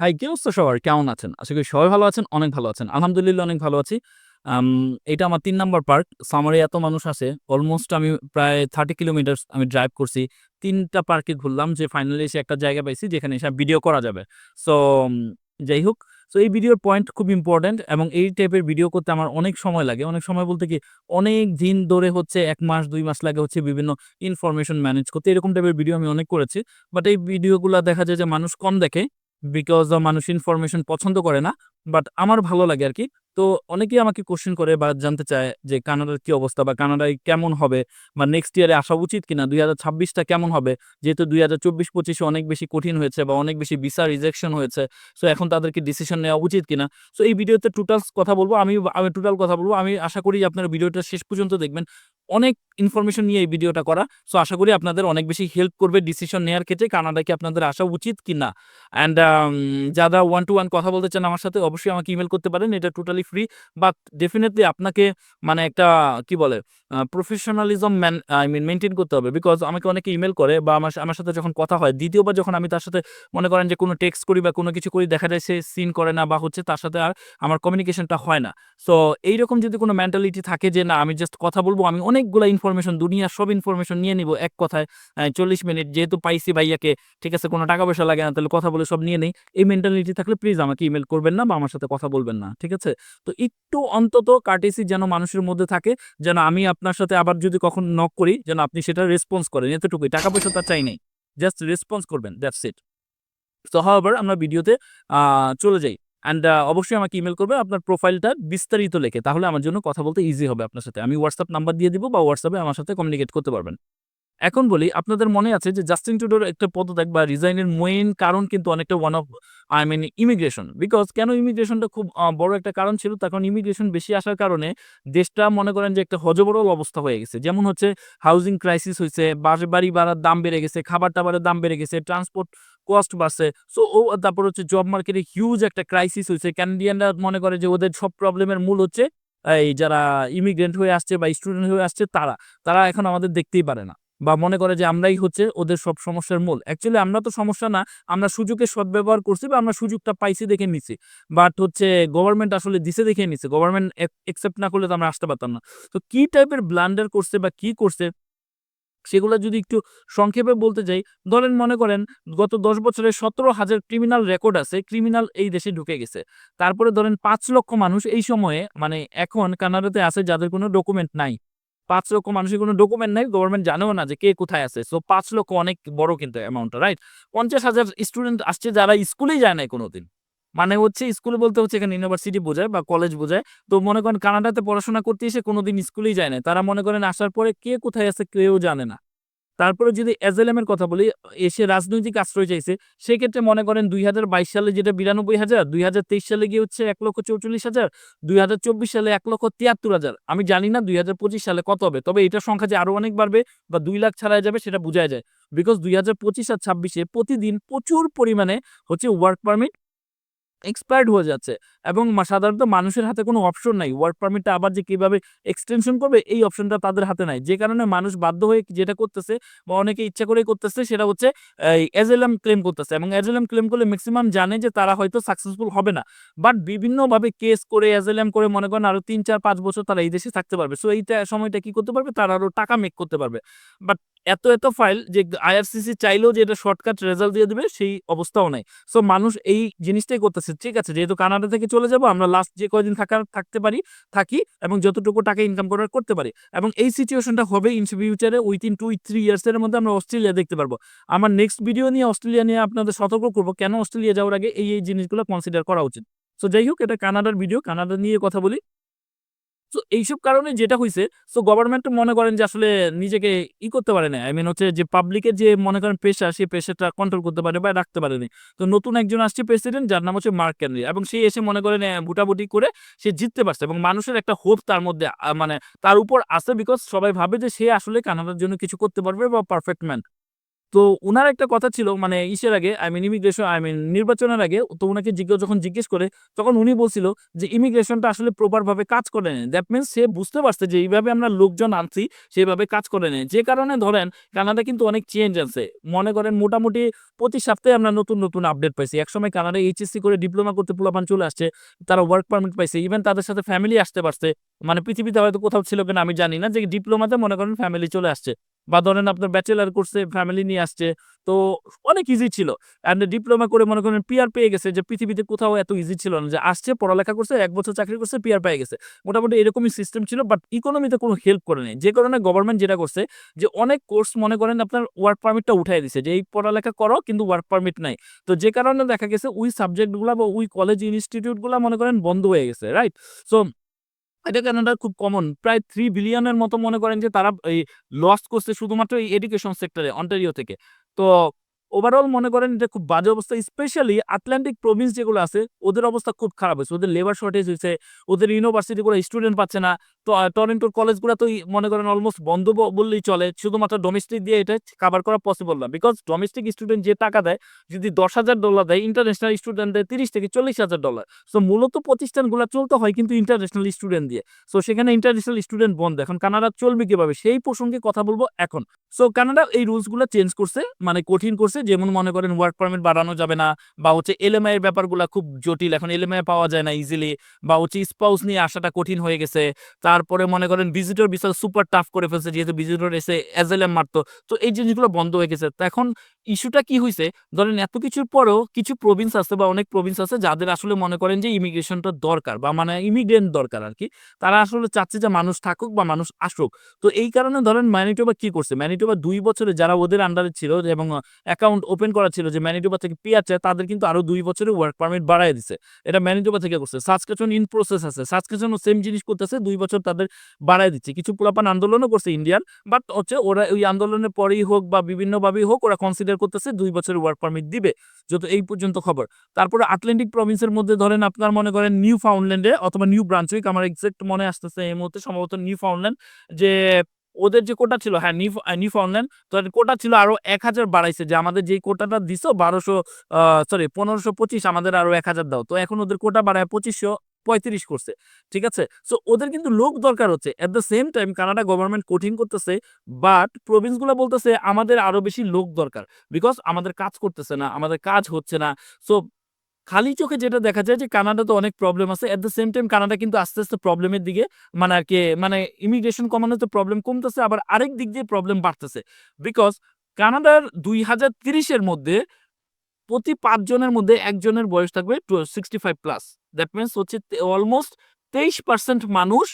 High কি অবস্থা সবার? কেমন আছেন? আশা করি সবাই ভালো আছেন, অনেক ভালো আছেন। আলহামদুলিল্লাহ অনেক ভালো আছি। এটা আমার তিন নাম্বার পার্ক। সামারে এত মানুষ আসে। অলমোস্ট আমি প্রায় থার্টি কিলোমিটার আমি ড্রাইভ করছি। তিনটা পার্কে ঘুরলাম যে ফাইনালি এসে একটা জায়গা পাইছি যেখানে এসে ভিডিও করা যাবে। সো যাই হোক, সো এই ভিডিওর পয়েন্ট খুব ইম্পোর্টেন্ট এবং এই টাইপের ভিডিও করতে আমার অনেক সময় লাগে। অনেক সময় বলতে কি অনেক দিন ধরে হচ্ছে এক মাস দুই মাস লাগে হচ্ছে বিভিন্ন ইনফরমেশন ম্যানেজ করতে। এরকম টাইপের ভিডিও আমি অনেক করেছি। বাট এই ভিডিওগুলা দেখা যায় যে মানুষ কম দেখে। বিকজ মানুষ ইনফরমেশন পছন্দ করে না। বাট আমার ভালো লাগে আর কি তো অনেকেই আমাকে কোশ্চেন করে বা জানতে চায় যে কানাডার কি অবস্থা বা কানাডায় কেমন হবে বা নেক্সট ইয়ারে আসা উচিত কিনা? ২০২৬ টা কেমন হবে? যেহেতু দুই হাজার চব্বিশ পঁচিশে অনেক বেশি কঠিন হয়েছে বা অনেক বেশি ভিসা রিজেকশন হয়েছে। সো এখন তাদেরকে ডিসিশন নেওয়া উচিত কিনা? সো এই ভিডিওতে টোটালস কথা বলব, আমি আমি টোটাল কথা বলব আমি আশা করি আপনারা ভিডিওটা শেষ পর্যন্ত দেখবেন। অনেক ইনফরমেশন নিয়ে এই ভিডিওটা করা। সো আশা করি আপনাদের অনেক বেশি হেল্প করবে ডিসিশন নেওয়ার ক্ষেত্রে কানাডায় কি আপনাদের আসা উচিত কিনা? অ্যান্ড আম যারা ওয়ান টু ওয়ান কথা বলতে চান আমার সাথে অবশ্যই আমাকে ইমেল করতে পারেন। এটা টোটালি ফ্রি। বাট ডেফিনেটলি আপনাকে মানে একটা কি বলে? Professionalism man I mean maintain করতে হবে। বিকজ আমাকে অনেকে ইমেল করে বা আমার আমার সাথে যখন কথা হয়, দ্বিতীয়বার যখন আমি তার সাথে মনে করেন যে কোনো টেক্সট করি বা কোনো কিছু করি দেখা যায় সে সিন করে না বা হচ্ছে তার সাথে আর আমার কমিউনিকেশনটা হয় না। সো এইরকম যদি কোনো মেন্টালিটি থাকে যে না আমি জাস্ট কথা বলব আমি অনেকগুলা ইনফরমেশন দুনিয়ার সব ইনফরমেশন নিয়ে নিবো এক কথায় চল্লিশ মিনিট যেহেতু পাইছি ভাইয়াকে, ঠিক আছে? কোনো টাকা পয়সা লাগে না। তাহলে কথা বলে সব নিয়ে নেই। এই মেন্টালিটি থাকলে প্লিজ আমাকে ইমেইল করবেন না বা আমার সাথে কথা বলবেন না। ঠিক আছে? তো একটু অন্তত কার্টেসি যেন মানুষের মধ্যে থাকে, যেন আমি আপনার সাথে আবার যদি কখনো নক করি যেন আপনি সেটা রেসপন্স করেন। এতটুকুই। টাকা পয়সা তো আর চাই নাই। জাস্ট রেসপন্স করবেন। That's it. সো হাউএভার আমরা ভিডিওতে চলে যাই। অ্যান্ড অবশ্যই আমাকে ইমেল করবে আপনার প্রোফাইলটা বিস্তারিত লেখে। তাহলে আমার জন্য কথা বলতে ইজি হবে আপনার সাথে। আমি হোয়াটসঅ্যাপ নাম্বার দিয়ে দিব বা হোয়াটসঅ্যাপে আমার সাথে কমিউনিকেট করতে পারবেন। এখন বলি আপনাদের মনে আছে যে জাস্টিন টুডোর একটা পদত্যাগ বা রিজাইন এর মেইন কারণ কিন্তু অনেকটা one of I mean immigration. Because কেন ইমিগ্রেশনটা খুব বড় একটা কারণ ছিল তার কারণ ইমিগ্রেশন বেশি আসার কারণে দেশটা মনে করেন যে একটা হযবরল অবস্থা হয়ে গেছে। যেমন হচ্ছে হাউজিং ক্রাইসিস হয়েছে বাড়ি ভাড়ার দাম বেড়ে গেছে, খাবার-টাবারের দাম বেড়ে গেছে, ট্রান্সপোর্ট কস্ট বাড়ছে। সো ও, তারপর হচ্ছে জব মার্কেটে হিউজ একটা ক্রাইসিস হইছে। কানাডিয়ানরা মনে করে যে ওদের সব প্রবলেমের মূল হচ্ছে, এই যারা ইমিগ্রেন্ট হয়ে আসছে বা স্টুডেন্ট হয়ে আসছে, তারা। তারা এখন আমাদের দেখতেই পারে না। বা মনে করে যে আমরাই হচ্ছে ওদের সব সমস্যার মূল। অ্যাকচুয়ালি আমরা তো সমস্যা না। আমরা সুযোগের সদ্ব্যবহার করছি বা আমরা সুযোগটা পাইছি দেখে নিছি। বাট হচ্ছে গভর্নমেন্ট আসলে দিছে দেখে নিছে। গভর্নমেন্ট এক অ্যাকসেপ্ট না করলে তো আমরা আসতে পারতাম না। তো কি টাইপের ব্লান্ডার করছে বা কি করছে সেগুলা যদি একটু সংক্ষেপে বলতে যাই, ধরেন মনে করেন গত ১০ বছরে ১৭,০০০ ক্রিমিনাল রেকর্ড আছে। ক্রিমিনাল এই দেশে ঢুকে গেছে। তারপরে ধরেন পাঁচ লক্ষ মানুষ এই সময়ে মানে এখন কানাডাতে আছে যাদের কোনো ডকুমেন্ট নাই। পাঁচ লক্ষ মানুষের কোনো ডকুমেন্ট নাই। গভর্নমেন্ট জানেও না যে কে কোথায় আছে। সো পাঁচ লক্ষ অনেক বড় কিন্তু অ্যামাউন্টটা, রাইট? ৫০,০০০ স্টুডেন্ট আসছে যারা স্কুলেই যায় নাই কোনদিন। মানে হচ্ছে স্কুল বলতে হচ্ছে এখানে ইউনিভার্সিটি বোঝায় বা কলেজ বোঝায়। তো মনে করেন কানাডাতে পড়াশোনা করতে এসে কোনদিন স্কুলেই যায় না তারা মনে করেন আসার পরে কে কোথায় আছে কেউ জানে না। তারপরে যদি অ্যাজাইলাম এর কথা বলি, এসে রাজনৈতিক আশ্রয় চাইছে। সেক্ষেত্রে মনে করেন ২০২২ সালে যেটা ৯২,০০০, ২০২৩ সালে গিয়ে হচ্ছে ১,৪৪,০০০, ২০২৪ সালে ১,৭৩,০০০। আমি জানি না ২০২৫ সালে কত হবে। তবে এটার সংখ্যা যে আরও অনেক বাড়বে বা দুই লাখ ছাড়ায় যাবে সেটা বুঝায়া যায়। বিকজ ২০২৫ আর ছাব্বিশে প্রতিদিন প্রচুর পরিমাণে হচ্ছে ওয়ার্ক পারমিট এক্সপায়ার্ড হয়ে যাচ্ছে এবং সাধারণত মানুষের হাতে কোনো অপশন নাই। ওয়ার্ক পারমিটটা আবার যে কীভাবে এক্সটেনশন করবে এই অপশনটা তাদের হাতে নাই। যে কারণে মানুষ বাধ্য হয়ে যেটা করতেছে বা অনেকে ইচ্ছা করেই করতেছে সেটা হচ্ছে এই অ্যাজাইলাম ক্লেম করতেছে এবং অ্যাজাইলাম ক্লেম করলে ম্যাক্সিমাম জানে যে তারা হয়তো সাকসেসফুল হবে না। বাট বিভিন্নভাবে কেস করে অ্যাজাইলাম করে মনে করেন আরও ৩, ৪, ৫ বছর তারা এই দেশে থাকতে পারবে। সো এইটা সময়টা কি করতে পারবে? তারা আরও টাকা মেক করতে পারবে। বাট এত, এত ফাইল যে আইআরসিসি চাইলেও যে এটা শর্টকাট রেজাল্ট দিয়ে দেবে সেই অবস্থাও নাই। সো মানুষ এই জিনিসটাই করতেছে। ঠিক আছে যেহেতু কানাডা থেকে চলে যাব আমরা লাস্ট যে কয়দিন থাকার থাকতে পারি, থাকি এবং যতটুকু টাকা ইনকাম করার করতে পারি। এবং এই সিচুয়েশনটা হবে ইন ফিউচারে উইথিন টু থ্রি ইয়ার্সের মধ্যে আমরা অস্ট্রেলিয়া দেখতে পারব। আমার নেক্সট ভিডিও নিয়ে অস্ট্রেলিয়া নিয়ে আপনাদের সতর্ক করব কেন অস্ট্রেলিয়া যাওয়ার আগে এই, এই জিনিসগুলো কনসিডার করা উচিত। সো যাই হোক এটা কানাডার ভিডিও, কানাডা নিয়ে কথা বলি। সো এইসব কারণে যেটা হয়েছে সো গভর্নমেন্ট মনে করেন যে আসলে নিজেকে ই করতে পারে না। আই মিন হচ্ছে যে পাবলিকের যে মনে করেন প্রেশার সেই প্রেশারটা কন্ট্রোল করতে পারে বা রাখতে পারেনি। তো নতুন একজন আসছে প্রেসিডেন্ট যার নাম হচ্ছে মার্ক কেনলি এবং সে এসে মনে করেন ভোটাভুটি করে সে জিততে পারছে এবং মানুষের একটা হোপ তার মধ্যে মানে তার উপর আছে বিকজ সবাই ভাবে যে সে আসলে কানাডার জন্য কিছু করতে পারবে বা পারফেক্ট ম্যান। তো ওনার একটা কথা ছিল মানে ইসের আগে I mean immigration I mean নির্বাচনের আগে, তো উনাকে জিজ্ঞেস যখন জিজ্ঞেস করে, তখন উনি বলছিল যে ইমিগ্রেশনটা আসলে প্রপার ভাবে কাজ করে নেয়। দ্যাট মিনস সে বুঝতে পারছে যে এইভাবে আমরা লোকজন আনছি সেভাবে কাজ করে নেয়। যে কারণে ধরেন কানাডা কিন্তু অনেক চেঞ্জ আছে। মনে করেন মোটামুটি প্রতি সপ্তাহে আমরা নতুন নতুন আপডেট পাইছি। একসময় কানাডা এইচএসসি করে ডিপ্লোমা করতে পোলাপান চলে আসছে, তারা ওয়ার্ক পারমিট পাইছে। ইভেন তাদের সাথে ফ্যামিলি আসতে পারছে। মানে পৃথিবীতে হয়তো কোথাও ছিল কিনা আমি জানি না, যে ডিপ্লোমাতে মনে করেন ফ্যামিলি চলে আসছে। বা ধরেন আপনার ব্যাচেলার করছে ফ্যামিলি নিয়ে আসছে, তো অনেক ইজি ছিল। অ্যান্ড ডিপ্লোমা করে মনে করেন পিআর পেয়ে গেছে যে পৃথিবীতে কোথাও এত ইজি ছিল না, যে আসছে, পড়ালেখা করছে, এক বছর চাকরি করছে পিআর পেয়ে গেছে। মোটামুটি এরকমই সিস্টেম ছিল বাট ইকোনমিতে কোনো হেল্প করে নেই। যে কারণে গভর্নমেন্ট যেটা করছে, যে অনেক কোর্স মনে করেন আপনার ওয়ার্ক পারমিটটা উঠাই দিছে, যে এই পড়ালেখা করো, কিন্তু ওয়ার্ক পারমিট নাই। তো যে কারণে দেখা গেছে, ওই সাবজেক্টগুলো বা ওই কলেজ ইনস্টিটিউটগুলো মনে করেন বন্ধ হয়ে গেছে রাইট সো এটা কানাডার খুব কমন প্রায় থ্রি বিলিয়নের মতো মনে করেন যে তারা এই লস করছে শুধুমাত্র এই এডুকেশন সেক্টরে অন্টারিও থেকে। তো ওভারঅল মনে করেন এটা খুব বাজে অবস্থা স্পেশালি আটলান্টিক প্রভিন্স যেগুলো আছে, ওদের অবস্থা খুব খারাপ হয়েছে। ওদের লেবার শর্টেজ হয়েছে, ওদের ইউনিভার্সিটিগুলো স্টুডেন্ট পাচ্ছে না। তো টরেন্টোর কলেজগুলো তো মনে করেন অলমোস্ট বন্ধ বললেই চলে। শুধুমাত্র ডোমেস্টিক দিয়ে এটা কাভার করা পসিবল না। বিকজ ডোমেস্টিক স্টুডেন্ট যে টাকা দেয়, যদি দশ হাজার ডলার দেয় ইন্টারন্যাশনাল স্টুডেন্ট দেয় তিরিশ থেকে চল্লিশ হাজার ডলার সো মূলত প্রতিষ্ঠানগুলো চলতে হয় কিন্তু ইন্টারন্যাশনাল স্টুডেন্ট দিয়ে। সো সেখানে ইন্টারন্যাশনাল স্টুডেন্ট বন্ধ। এখন কানাডা চলবে কীভাবে, সেই প্রসঙ্গে কথা বলব এখন। সো কানাডা এই রুলসগুলো চেঞ্জ করছে মানে কঠিন করছে। যেমন মনে করেন ওয়ার্ক পারমিট বাড়ানো যাবে না বা হচ্ছে এলএমআই এর ব্যাপারগুলো খুব জটিল। এখন এলএমআই পাওয়া যায় না ইজিলি বা হচ্ছে স্পাউস নিয়ে আসাটা কঠিন হয়ে গেছে। তারপরে মনে করেন ভিজিটর বিশাল সুপার টাফ করে ফেলছে, যেহেতু ভিজিটর এসে অ্যাজেলাম মারতো। তো এই জিনিসগুলো বন্ধ হয়ে গেছে। তো এখন ইস্যুটা কি হয়েছে ধরেন এত কিছুর পরেও কিছু প্রভিন্স আছে বা অনেক প্রভিন্স আছে যাদের আসলে মনে করেন যে ইমিগ্রেশনটা দরকার বা মানে ইমিগ্রেন্ট দরকার আর কি তারা আসলে চাচ্ছে যে মানুষ থাকুক বা মানুষ আসুক। তো এই কারণে ধরেন ম্যানিটোবা কি করছে? ম্যানিটোবা দুই বছরে যারা ওদের আন্ডারে ছিল এবং অ্যাকাউন্ট ওপেন করা ছিল যে ম্যানিটোবা থেকে পিয়ার চায় তাদের কিন্তু আরও দুই বছরে ওয়ার্ক পারমিট বাড়ায় দিছে। এটা ম্যানিটোবা থেকে করছে। সাসকেশন ইন প্রসেস আছে। সাসকেশনও সেম জিনিস করতেছে, দুই বছর তাদের বাড়ায় দিচ্ছে। কিছু পোলাপান আন্দোলনও করছে ইন্ডিয়ান বাট হচ্ছে ওরা ওই আন্দোলনের পরেই হোক বা বিভিন্নভাবেই হোক, ওরা কনসিডার করতেছে, দুই বছরের ওয়ার্ক পারমিট দিবে, যত এই পর্যন্ত খবর। তারপরে আটলান্টিক প্রভিন্সের মধ্যে ধরেন আপনার মনে করেন নিউ ফাউন্ডল্যান্ডে অথবা নিউ ব্রান্সউইক আমার এক্সাক্ট মনে আসতেছে এই মুহূর্তে সম্ভবত নিউ ফাউন্ডল্যান্ড যে ওদের যে কোটা ছিল হ্যাঁ নিউ নিউ ফাউন্ডল্যান্ড তো কোটা ছিল আরও এক হাজার বাড়াইছে, যে আমাদের যেই কোটাটা দিছো, বারোশো সরি পনেরোশো পঁচিশ আমাদের আরও এক হাজার দাও। তো এখন ওদের কোটা বাড়ায় পঁচিশশো পঁয়ত্রিশ করছে, ঠিক আছে? সো ওদের কিন্তু লোক দরকার হচ্ছে। At the same time Canada government কঠিন করতেছে বাট প্রভিন্সগুলো বলতেছে আমাদের আরও বেশি লোক দরকার বিকজ আমাদের কাজ করতেছে না, আমাদের কাজ হচ্ছে না। সো খালি চোখে যেটা দেখা যায় যে কানাডাতে অনেক প্রবলেম আছে। At the same time Canada কিন্তু আস্তে আস্তে প্রবলেমের দিকে মানে আর কি মানে ইমিগ্রেশন কমানোতে প্রবলেম কমতেছে, আবার আরেক দিক দিয়ে প্রবলেম বাড়তেছে। বিকজ কানাডার দুই হাজার তিরিশের মধ্যে প্রতি পাঁচজনের মধ্যে একজনের বয়স থাকবে sixty five plus that means হচ্ছে অলমোস্ট তেইশ পার্সেন্ট মানুষ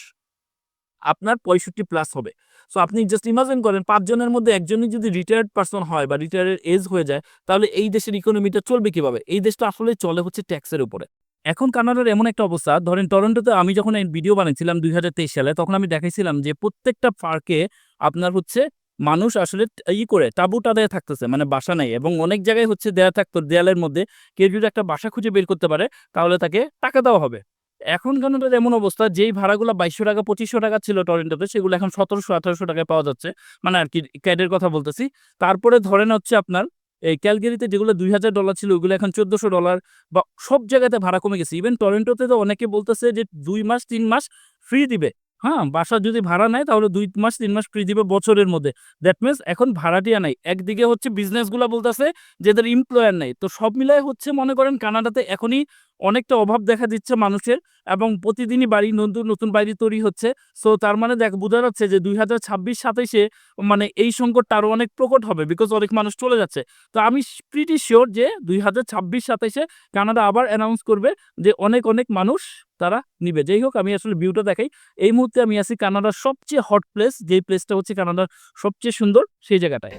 আপনার পঁয়ষট্টি প্লাস হবে। সো আপনি জাস্ট ইমাজিন করেন পাঁচজনের মধ্যে একজনই যদি রিটায়ার্ড পার্সন হয় বা রিটায়ারের এজ হয়ে যায়, তাহলে এই দেশের ইকোনমিটা চলবে কীভাবে? এই দেশটা আসলে চলে হচ্ছে ট্যাক্সের উপরে। এখন কানাডার এমন একটা অবস্থা, ধরেন টরন্টোতে আমি যখন ভিডিও বানিয়েছিলাম দুই হাজার তেইশ সালে, তখন আমি দেখাইছিলাম যে প্রত্যেকটা পার্কে আপনার হচ্ছে মানুষ আসলে ই করে তাবু টাদায় থাকতেছে মানে বাসা নেই এবং অনেক জায়গায় হচ্ছে দেয়া থাকতো, দেয়ালের মধ্যে কেউ যদি একটা বাসা খুঁজে বের করতে পারে, তাহলে তাকে টাকা দেওয়া হবে। এখন কানাডার এমন অবস্থা, যেই ভাড়াগুলো বাইশশো টাকা, পঁচিশশো টাকা ছিল টরেন্টোতে, সেগুলো এখন সতেরোশো, আঠারোশো টাকায় পাওয়া যাচ্ছে। মানে আর কি, ক্যাডের কথা বলতেছি। তারপরে ধরেন হচ্ছে আপনার, এই ক্যালগেরিতে যেগুলো দুই হাজার ডলার ছিল, ওগুলো এখন চোদ্দশো ডলার বা সব জায়গাতে ভাড়া কমে গেছে। ইভেন টরেন্টোতে তো অনেকে বলতেছে যে দুই মাস, তিন মাস ফ্রি দিবে। হ্যাঁ বাসা যদি ভাড়া নেয় তাহলে দুই মাস, তিন মাস ফ্রি দিবে বছরের মধ্যে। দ্যাট মিনস এখন ভাড়াটিয়া নাই। একদিকে হচ্ছে বিজনেসগুলো বলতেছে যেদের এমপ্লয়ার নেই। তো সব মিলাই হচ্ছে মনে করেন কানাডাতে এখনই অনেকটা অভাব দেখা দিচ্ছে মানুষের এবং প্রতিদিনই বাড়ি নতুন নতুন বাড়ি তৈরি হচ্ছে। সো তার মানে দেখ, বোঝা যাচ্ছে যে দুই হাজার ছাব্বিশ সাতাইশে মানে এই সংকটটা আরও অনেক প্রকট হবে বিকজ অনেক মানুষ চলে যাচ্ছে। তো আমি প্রিটি শিওর যে দুই হাজার ছাব্বিশ সাতাইশে কানাডা আবার অ্যানাউন্স করবে যে অনেক অনেক মানুষ তারা নিবে। যাই হোক, আমি আসলে ভিউটা দেখাই। এই মুহূর্তে আমি আছি কানাডার সবচেয়ে হট প্লেস যেই প্লেসটা হচ্ছে কানাডার সবচেয়ে সুন্দর, সেই জায়গাটায়।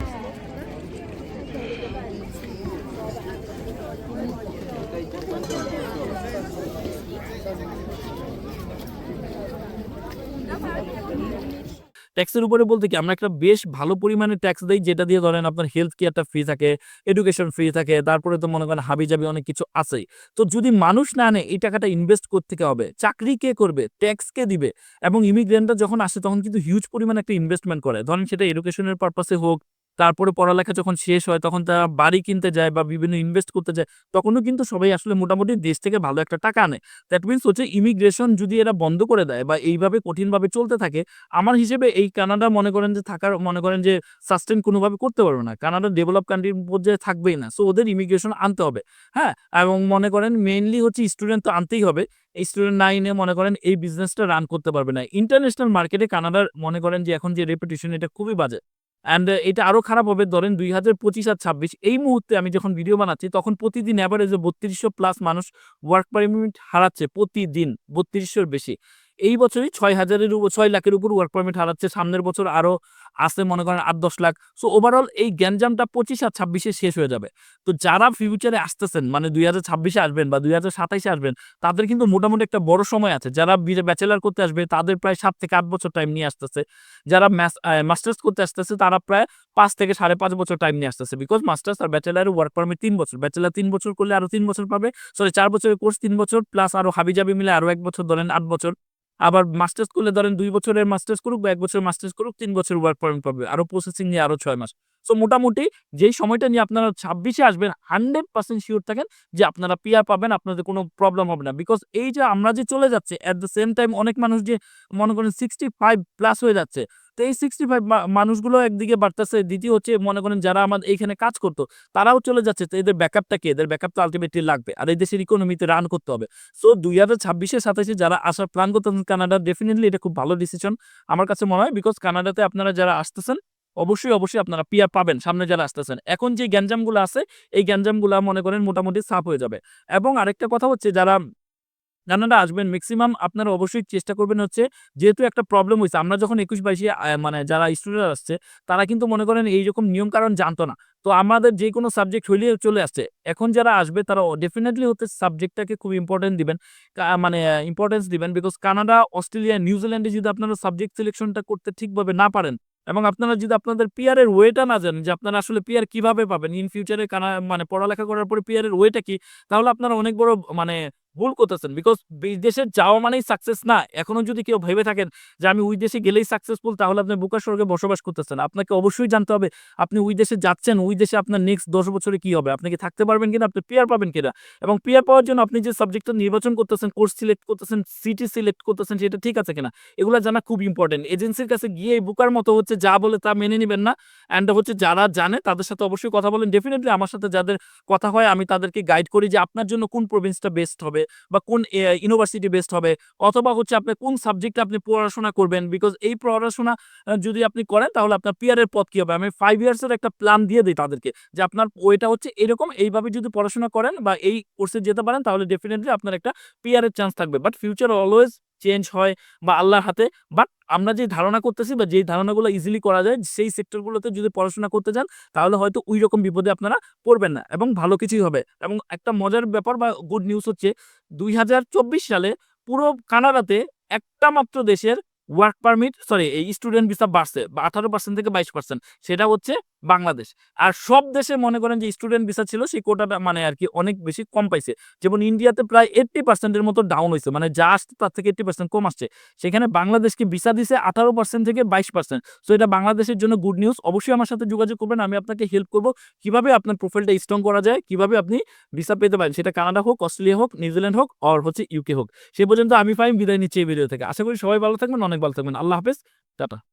ট্যাক্সের উপরে বলতে কি, আমরা একটা বেশ ভালো পরিমাণে ট্যাক্স দিই, যেটা দিয়ে ধরেন আপনার হেলথ কেয়ারটা ফ্রি থাকে এডুকেশন ফ্রি থাকে, তারপরে তো মনে করেন হাবি জাবি অনেক কিছু আছেই। তো যদি মানুষ না আনে, এই টাকাটা ইনভেস্ট করতে হবে? চাকরি কে করবে? ট্যাক্স কে দিবে? এবং ইমিগ্রেন্টরা যখন আসে, তখন কিন্তু হিউজ পরিমাণে একটা ইনভেস্টমেন্ট করে। ধরেন সেটা এডুকেশনের পারপাসে হোক তারপরে পড়ালেখা যখন শেষ হয়, তখন তারা বাড়ি কিনতে যায় বা বিভিন্ন ইনভেস্ট করতে যায়, তখনও কিন্তু সবাই আসলে মোটামুটি দেশ থেকে ভালো একটা টাকা আনে। দ্যাট মিনস হচ্ছে ইমিগ্রেশন যদি এরা বন্ধ করে দেয় বা এইভাবে কঠিনভাবে চলতে থাকে, আমার হিসেবে এই কানাডা মনে করেন যে থাকার, মনে করেন যে সাস্টেন কোনোভাবে করতে পারবে না। কানাডা ডেভেলপ কান্ট্রির পর্যায়ে থাকবেই না। সো ওদের ইমিগ্রেশন আনতে হবে। হ্যাঁ? এবং মনে করেন মেইনলি হচ্ছে স্টুডেন্ট তো আনতেই হবে। এই স্টুডেন্ট না এনে মনে করেন এই বিজনেসটা রান করতে পারবে না। ইন্টারন্যাশনাল মার্কেটে কানাডার মনে করেন যে এখন যে রেপুটেশন এটা খুবই বাজে। অ্যান্ড এটা আরও খারাপ হবে। ধরেন দুই হাজার পঁচিশ আর ছাব্বিশ, এই মুহূর্তে আমি যখন ভিডিও বানাচ্ছি, তখন প্রতিদিন অ্যাভারেজে বত্রিশশো প্লাস মানুষ ওয়ার্ক পারমিট হারাচ্ছে প্রতিদিন, বত্রিশশোর বেশি। এই বছরই ছয় হাজারের উপর ছয় লাখের উপর ওয়ার্ক পারমিট হারাচ্ছে। সামনের বছর আরও আছে মনে করেন আট, দশ লাখ। সো ওভারঅল এই গ্যাঞ্জামটা পঁচিশ আর ছাব্বিশে শেষ হয়ে যাবে। তো যারা ফিউচারে আসতেছেন মানে দুই হাজার ছাব্বিশে আসবেন বা দুই হাজার সাতাইশে আসবেন, তাদের কিন্তু মোটামুটি একটা বড় সময় আছে। যারা ব্যাচেলার করতে আসবে, তাদের প্রায় সাত থেকে আট বছর টাইম নিয়ে আসতেছে। যারা মাস্টার্স করতে আসতেছে, তারা প্রায় পাঁচ থেকে সাড়ে পাঁচ বছর টাইম নিয়ে আসতেছে। বিকজ মাস্টার্স আর ব্যাচেলার ওয়ার্ক পারমিট তিন বছর। ব্যাচেলার তিন বছর করলে আরও তিন বছর পাবে। সরি চার বছরের কোর্স তিন বছর প্লাস আরও হাবিজাবি মিলে আরও এক বছর ধরেন আট বছর। আবার মাস্টার্স করলে ধরেন দুই বছরের মাস্টার্স করুক বা এক বছরের মাস্টার্স করুক, তিন বছর ওয়ার্ক পারমিট পাবে। আরও প্রসেসিং নিয়ে আরও ছয় মাস। সো মোটামুটি যেই সময়টা নিয়ে আপনারা ছাব্বিশে আসবেন হান্ড্রেড পার্সেন্ট শিওর থাকেন যে আপনারা পিয়ার পাবেন, আপনাদের কোনো প্রবলেম হবে না। বিকজ এই যে আমরা যে চলে যাচ্ছে অ্যাট দ্য সেম টাইম অনেক মানুষ যে মনে করেন সিক্সটি ফাইভ প্লাস হয়ে যাচ্ছে, তো এই সিক্সটি ফাইভ মানুষগুলো একদিকে বাড়তেছে, দ্বিতীয় হচ্ছে মনে করেন যারা আমাদের এইখানে কাজ করতো, তারাও চলে যাচ্ছে, তো এদের ব্যাকআপটা কি? এদের ব্যাকআপ তো আলটিমেটলি লাগবে, আর এই দেশের ইকোনমিতে রান করতে হবে। সো দুই হাজার ছাব্বিশে, সাতাশে যারা আসার প্ল্যান করতেছেন কানাডা ডেফিনেটলি এটা খুব ভালো ডিসিশন আমার কাছে মনে হয় বিকজ কানাডাতে আপনারা যারা আসতেছেন অবশ্যই অবশ্যই আপনারা পিয়ার পাবেন, সামনে যারা আসতেছেন। এখন যে গ্যাঞ্জামগুলো আছে, এই গ্যাঞ্জামগুলো মনে করেন মোটামুটি সাফ হয়ে যাবে। এবং আরেকটা কথা হচ্ছে, যারা কানাডা আসবেন ম্যাক্সিমাম আপনারা অবশ্যই চেষ্টা করবেন হচ্ছে, যেহেতু একটা প্রবলেম হয়েছে আমরা যখন একুশ বাইশে মানে যারা স্টুডেন্ট আসছে, তারা কিন্তু মনে করেন এইরকম নিয়ম কারণ জানতো না। তো আমাদের যে কোনো সাবজেক্ট হইলে চলে আসছে। এখন যারা আসবে, তারা ডেফিনেটলি হচ্ছে সাবজেক্টটাকে খুব ইম্পর্টেন্ট দিবেন মানে ইম্পর্টেন্স দিবেন বিকজ কানাডা, অস্ট্রেলিয়া, নিউজিল্যান্ডে যদি আপনারা সাবজেক্ট সিলেকশনটা করতে ঠিকভাবে না পারেন এবং আপনারা যদি আপনাদের পিয়ারের ওয়েটা না জানেন যে আপনারা আসলে পিয়ার কীভাবে পাবেন ইন ফিউচারে কানা মানে পড়ালেখা করার পরে পিয়ারের ওয়েটা কি, তাহলে আপনারা অনেক বড় মানে ভুল করতেছেন। বিকজ বিদেশে যাওয়া মানেই সাকসেস না। এখনও যদি কেউ ভেবে থাকেন যে আমি ওই দেশে গেলেই সাকসেসফুল তাহলে আপনি বুকার স্বর্গে বসবাস করতেছেন। আপনাকে অবশ্যই জানতে হবে, আপনি ওই দেশে যাচ্ছেন, ওই দেশে আপনার নেক্সট দশ বছরে কি হবে? আপনি কি থাকতে পারবেন কিনা? আপনি পেয়ার পাবেন কিনা? এবং পেয়ার পাওয়ার জন্য আপনি যে সাবজেক্টটা নির্বাচন করতেছেন কোর্স সিলেক্ট করতেছেন সিটি সিলেক্ট করতেছেন, সেটা ঠিক আছে কিনা? এগুলো জানা খুব ইম্পর্টেন্ট এজেন্সির কাছে গিয়ে বুকার মতো হচ্ছে যা বলে তা মেনে নেবেন না। অ্যান্ড হচ্ছে যারা জানে, তাদের সাথে অবশ্যই কথা বলেন। ডেফিনেটলি আমার সাথে যাদের কথা হয়, আমি তাদেরকে গাইড করি যে আপনার জন্য কোন প্রভিন্সটা বেস্ট হবে। বা কোন ইউনিভার্সিটি বেস্ট হবে, অথবা হচ্ছে আপনি কোন সাবজেক্টে আপনি পড়াশোনা করবেন বিকজ এই পড়াশোনা যদি আপনি করেন, তাহলে আপনার পিয়ারের পথ কী হবে? আমি ফাইভ ইয়ার্সের একটা প্ল্যান দিয়ে দিই তাদেরকে, যে আপনার ওইটা হচ্ছে এরকম, এইভাবে যদি পড়াশোনা করেন বা এই কোর্সে যেতে পারেন, তাহলে ডেফিনেটলি আপনার একটা পিয়ারের চান্স থাকবে বাট ফিউচার অলওয়েজ চেঞ্জ হয় বা আল্লাহর হাতে। বাট আমরা যে ধারণা করতেছি বা যেই ধারণাগুলো ইজিলি করা যায়, সেই সেক্টরগুলোতে যদি পড়াশোনা করতে যান তাহলে হয়তো ওই রকম বিপদে আপনারা পড়বেন না এবং ভালো কিছুই হবে। এবং একটা মজার ব্যাপার বা গুড নিউজ হচ্ছে, দুই হাজার চব্বিশ সালে পুরো কানাডাতে একটা মাত্র দেশের ওয়ার্ক পারমিট সরি এই স্টুডেন্ট ভিসা বাড়ছে, বা আঠারো পার্সেন্ট থেকে বাইশ পার্সেন্ট সেটা হচ্ছে বাংলাদেশ। আর সব দেশে মনে করেন যে স্টুডেন্ট ভিসা ছিল, সেই কোটাটা মানে আর কি অনেক বেশি কম পাইছে। যেমন ইন্ডিয়াতে প্রায় এইট্টি পার্সেন্টের মতো ডাউন হয়েছে মানে যা আসছে তার থেকে এইট্টি পার্সেন্ট কম আসছে। সেখানে বাংলাদেশকে ভিসা দিছে আঠারো পার্সেন্ট থেকে বাইশ পার্সেন্ট সো এটা বাংলাদেশের জন্য গুড নিউজ অবশ্যই আমার সাথে যোগাযোগ করবেন, আমি আপনাকে হেল্প করব কীভাবে আপনার প্রোফাইলটা স্ট্রং করা যায়, কীভাবে আপনি ভিসা পেতে পারেন। সেটা কানাডা হোক, অস্ট্রেলিয়া হোক, নিউজিল্যান্ড হোক আর হচ্ছে ইউকে হোক। সে পর্যন্ত আমি ফাইম বিদায় নিচ্ছি এই ভিডিও থেকে। আশা করি সবাই ভালো থাকবেন, অনেক ভালো থাকবেন। আল্লাহ হাফেজ, টাটা।